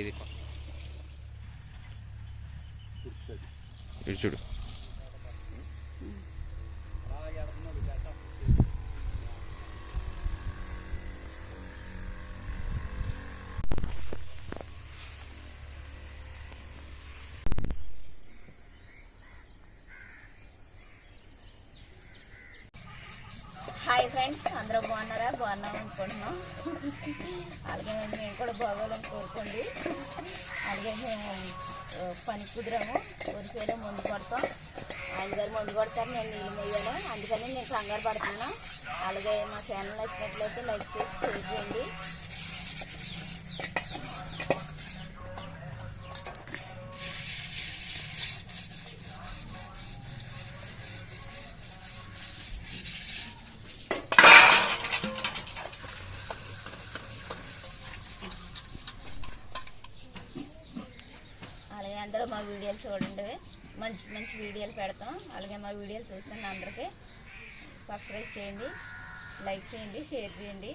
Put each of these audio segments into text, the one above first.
ఇది. ఇటు చూడు. హాయ్ ఫ్రెండ్స్ అందరూ బాగున్నారా? బాగున్నాం అనుకుంటున్నాం. అలాగే మేము కూడా బాగోవాలని కోరుకోండి. అలాగే మేము పని కుదిరాము. వరిసేలో ముందు కొడతాం. ఆయన గారు ముందు కొడతారు నేను నీళ్ళు వేయాలి అందుకని నేను కంగారు పడుతున్నాను అలాగే మా ఛానల్ నచ్చినట్లయితే లైక్ చేసి షేర్ చేయండి. అందరూ మా వీడియోలు చూడండి మంచి మంచి వీడియోలు పెడతాం అలాగే మా వీడియోలు చూస్తున్న అందరికీ సబ్స్క్రైబ్ చేయండి లైక్ చేయండి షేర్ చేయండి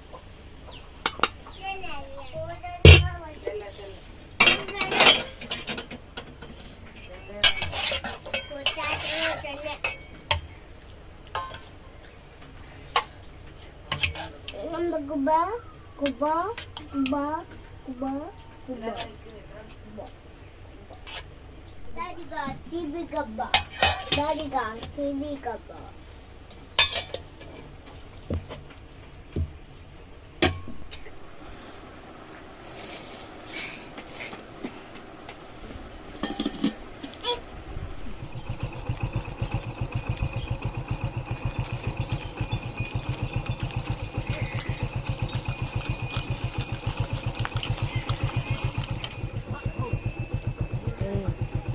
Guba, guba, guba, guba, guba. Daddy got TV gabba. Daddy got TV gabba.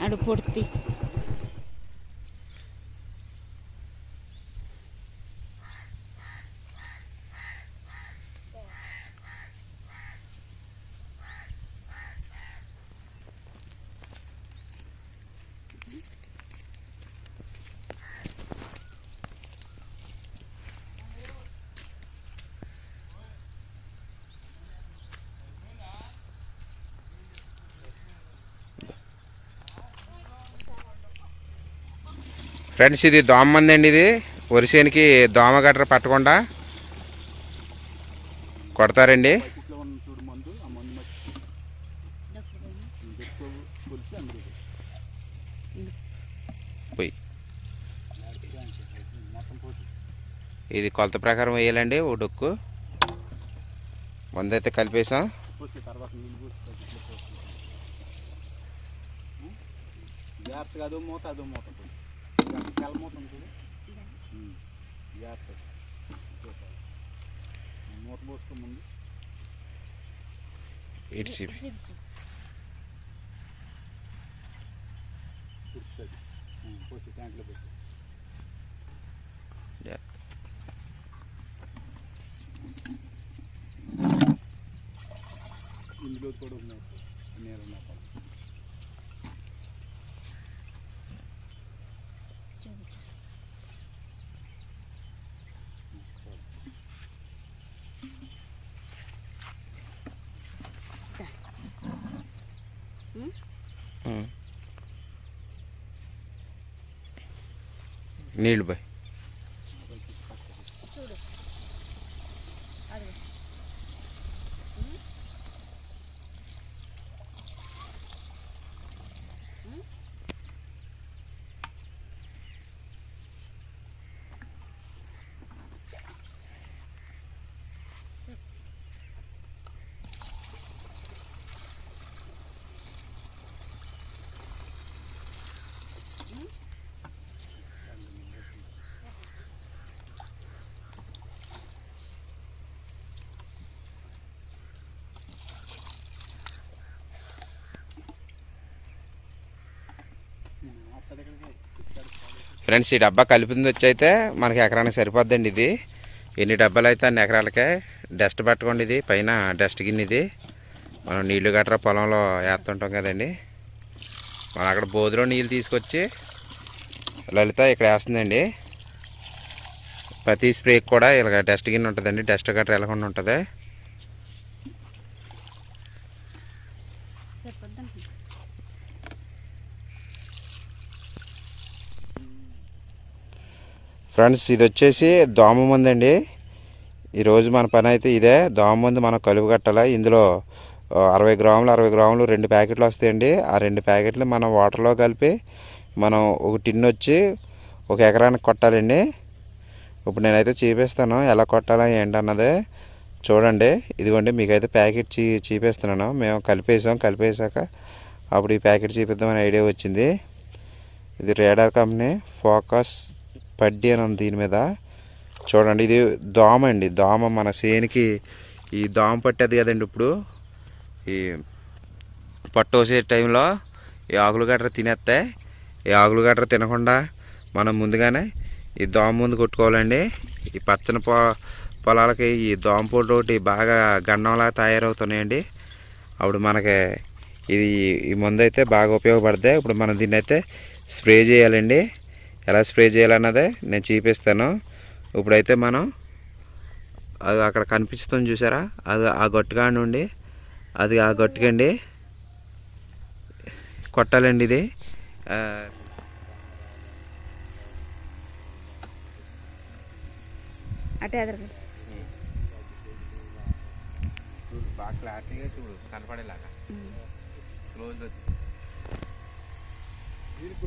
అడు పొడితి ఫ్రెండ్స్ ఇది దోమ మంది అండి ఇది వరిసేనికి దోమ గట్ర పట్టకుండా కొడతారండి. పోయి. ఇది కొలత ప్రకారం వేయాలండి ఓ డొక్కు. మందైతే కలిపేసాం. జాగ్రత్తగా అదో మూత అదో మూత. పోయి కూడా మూత ఉంది. ముందు పోసి ట్యాంక్లో ఇందులో కూడా ఉన్నాయి నీరు నీళ్ళు పోయి ఫ్రెండ్స్ ఈ డబ్బా కలిపింది వచ్చి అయితే మనకి ఎకరానికి సరిపోద్దండి ఇది. ఎన్ని డబ్బాలు అయితే అన్ని ఎకరాలకే. డస్ట్ పట్టుకోండి ఇది పైన డస్ట్ గిన్నె ఇది. మనం నీళ్ళు గట్రా పొలంలో వేస్తుంటాం కదండి. మనం అక్కడ బోధులో నీళ్ళు తీసుకొచ్చి లలిత ఇక్కడ వేస్తుందండి. ప్రతి స్ప్రేకి కూడా ఇలాగ డస్ట్ గిన్నె ఉంటుందండి. డస్ట్ గట్రా వెళ్ళకుండా ఉంటుంది. ఫ్రెండ్స్ ఇది వచ్చేసి దోమ మందు అండి. ఈరోజు మన పని అయితే ఇదే. దోమ మందు మనం కలుపు కట్టాలి? ఇందులో అరవై గ్రాములు అరవై గ్రాములు రెండు ప్యాకెట్లు వస్తాయండి. ఆ రెండు ప్యాకెట్లు మనం వాటర్లో కలిపి మనం ఒక టిన్ వచ్చి ఒక ఎకరానికి కొట్టాలండి. ఇప్పుడు నేనైతే చూపిస్తాను. ఎలా కొట్టాలా ఏంటన్నది చూడండి. ఇదిగోండి మీకైతే ప్యాకెట్ చీ చూపిస్తున్నాను. మేము కలిపేసాం. కలిపేసాక అప్పుడు ఈ ప్యాకెట్ చూపిద్దామని ఐడియా వచ్చింది. ఇది రేడార్ కంపెనీ ఫోకస్ పడ్డి అని ఉంది దీని మీద. చూడండి ఇది దోమ అండి. దోమ మన సేనికి ఈ దోమ పట్టేది కదండి ఇప్పుడు. ఈ పట్టు వచ్చే టైంలో ఈ ఆకులు గట్ర తినేస్తాయి ఈ ఆకులు గట్ర తినకుండా మనం ముందుగానే ఈ దోమ ముందు కొట్టుకోవాలండి. ఈ పచ్చని పొ పొలాలకి ఈ దోమ ఒకటి బాగా గండంలా తయారవుతున్నాయండి. అప్పుడు మనకి ఇది ఈ మందు అయితే బాగా ఉపయోగపడతాయి. ఇప్పుడు మనం దీన్ని అయితే స్ప్రే చేయాలండి. ఎలా స్ప్రే చేయాలన్నదే నేను చూపిస్తాను. ఇప్పుడైతే మనం అది అక్కడ కనిపిస్తుంది చూసారా? అది ఆ గట్టుగా నుండి అది ఆ గట్టుకండి కొట్టాలండి ఇది. అటే బాగా క్లారిటీగా చూడు కనపడేలాగా. క్లోజ్ దీనికి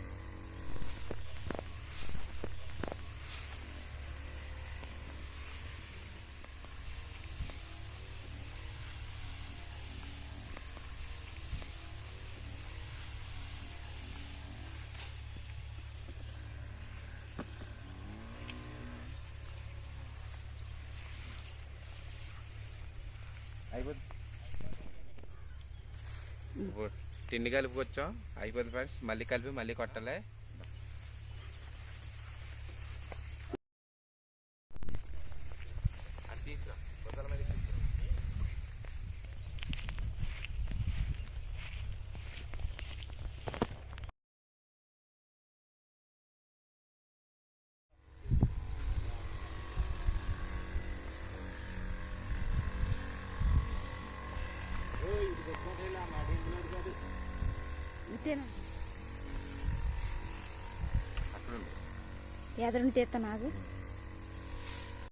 అయిపోద్ది టిండి టిండి వచ్చాం అయిపోద్ది ఫ్రెండ్స్ మళ్ళీ కలిపి మళ్ళీ కొట్టాలి అది తీసుకో, బుగ్గల మీద తీసుకో. ఉంది. ఎదురుంటే నాకు